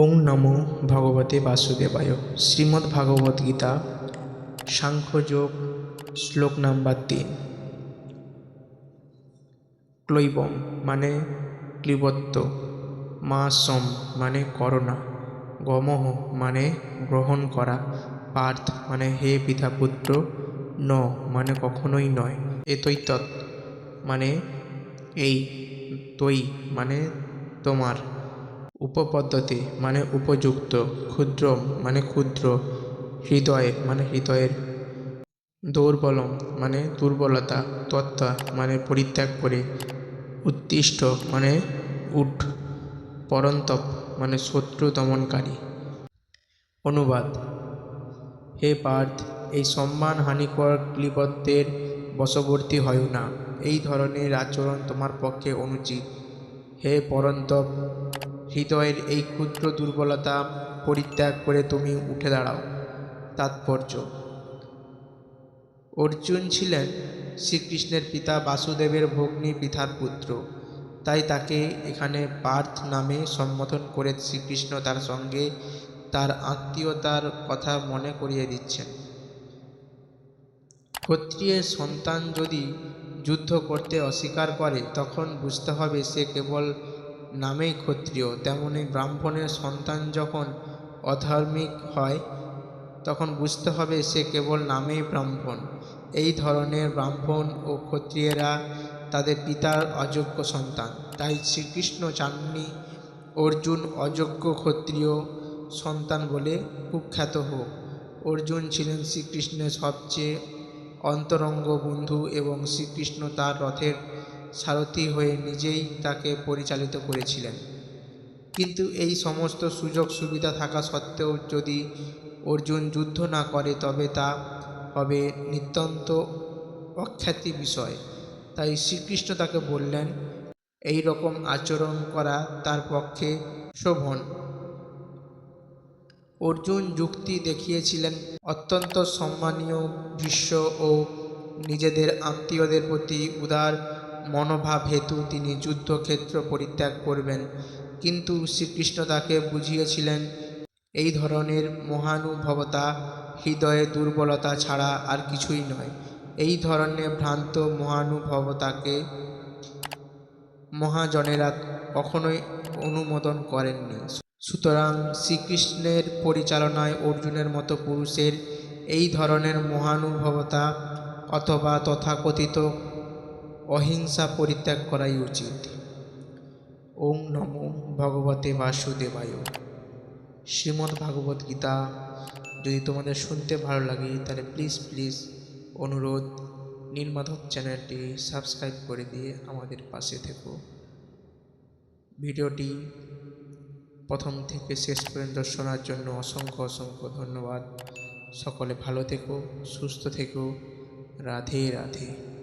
ওং নমো ভগবতে বাসুদেবায়। শ্রীমদ্ ভাগবত গীতা, সাংখ্যযোগ, শ্লোক নাম্বার তিন। ক্লৈবম মানে ক্লিবত্ব মাসম মানে করোনা গমহ মানে গ্রহণ করা, পার্থ মানে হে পিতাপুত্র, ন মানে কখনোই নয় এতৈতৎ মানে এই, তৈ মানে তোমার। উপপদ্ধতি মানে উপযুক্ত, ক্ষুদ্র মানে ক্ষুদ্র, হৃদয় মানে হৃদয়ের। দৌর্বলম মানে দুর্বলতা, তত্ত্বা মানে পরিত্যাগ করে। উত্তিষ্ঠ মানে উঠ, পরন্তপ মানে শত্রু দমনকারী। অনুবাদ, হে পার্থ, এই সম্মান হানিকর ক্লিবত্বের বশবর্তী হয় না। এই ধরনের আচরণ তোমার পক্ষে অনুচিত। হে পরন্তপ হৃদয়ের এই ক্ষুদ্র দুর্বলতা পরিত্যাগ করে তুমি উঠে দাঁড়াও। তাৎপর্য। অর্জুন ছিলেন শ্রীকৃষ্ণের পিতা বাসুদেবের ভগ্নী পিতার পুত্র। তাই তাকে এখানে পার্থ নামে সম্বোধন করে শ্রীকৃষ্ণ তার সঙ্গে তার আত্মীয়তার কথা মনে করিয়ে দিচ্ছেন। ক্ষত্রিয়ের সন্তান যদি যুদ্ধ করতে অস্বীকার করে, তখন বুঝতে হবে সে কেবল নামেই ক্ষত্রিয়, তেমনি ব্রাহ্মণের সন্তান যখন অধার্মিক হয়, তখন বুঝতে হবে সে কেবল নামেই ব্রাহ্মণ। এই ধরনের ব্রাহ্মণ ও ক্ষত্রিয়েরা তাদের পিতার অযোগ্য সন্তান। তাই শ্রীকৃষ্ণ চাননি অর্জুন অযোগ্য ক্ষত্রিয় সন্তান বলে কুখ্যাত হোক। অর্জুন ছিলেন শ্রীকৃষ্ণের সবচেয়ে অন্তরঙ্গ বন্ধু এবং শ্রীকৃষ্ণ তার রথের সারথি হয়ে নিজেই তাকে পরিচালিত করেছিলেন। কিন্তু এই সমস্ত সুযোগ সুবিধা থাকা সত্ত্বেও যদি অর্জুন যুদ্ধ না করে, তবে তা হবে নিত্যন্ত অখ্যাতি বিষয়। তাই শ্রীকৃষ্ণ তাকে বললেন, এই রকম আচরণ করা তার পক্ষে শোভন। অর্জুন যুক্তি দেখিয়েছিলেন, অত্যন্ত সম্মানীয় বিশ্ব ও নিজেদের আত্মীয়দের প্রতি উদার মনোভাব হেতু তিনি যুদ্ধক্ষেত্র পরিত্যাগ করবেন। কিন্তু শ্রীকৃষ্ণ তাকে বুঝিয়েছিলেন, এই ধরনের মহানুভবতা, হৃদয়ে দুর্বলতা ছাড়া আর কিছুই নয়। এই ধরনের ভ্রান্ত মহানুভবতাকে মহাজনেরা কখনোই অনুমোদন করেননি। সুতরাং শ্রীকৃষ্ণের পরিচালনায় অর্জুনের মতো পুরুষের এই ধরনের মহানুভবতা অথবা তথাকথিত অহিংসা পরিত্যাগ করাই উচিত। ওম নমো ভগবতে বাসুদেবায়। শ্রীমদ্ ভাগবত গীতা, যদি তোমাদের শুনতে ভালো লাগে, তাহলে প্লিজ প্লিজ অনুরোধ নীলমাধব চ্যানেলটি সাবস্ক্রাইব করে দিয়ে আমাদের পাশে থেকো। ভিডিওটি প্রথম থেকে শেষ পর্যন্ত শোনার জন্য অসংখ্য অসংখ্য ধন্যবাদ। সকলে ভালো থেকো, সুস্থ থেকো। রাধে রাধে।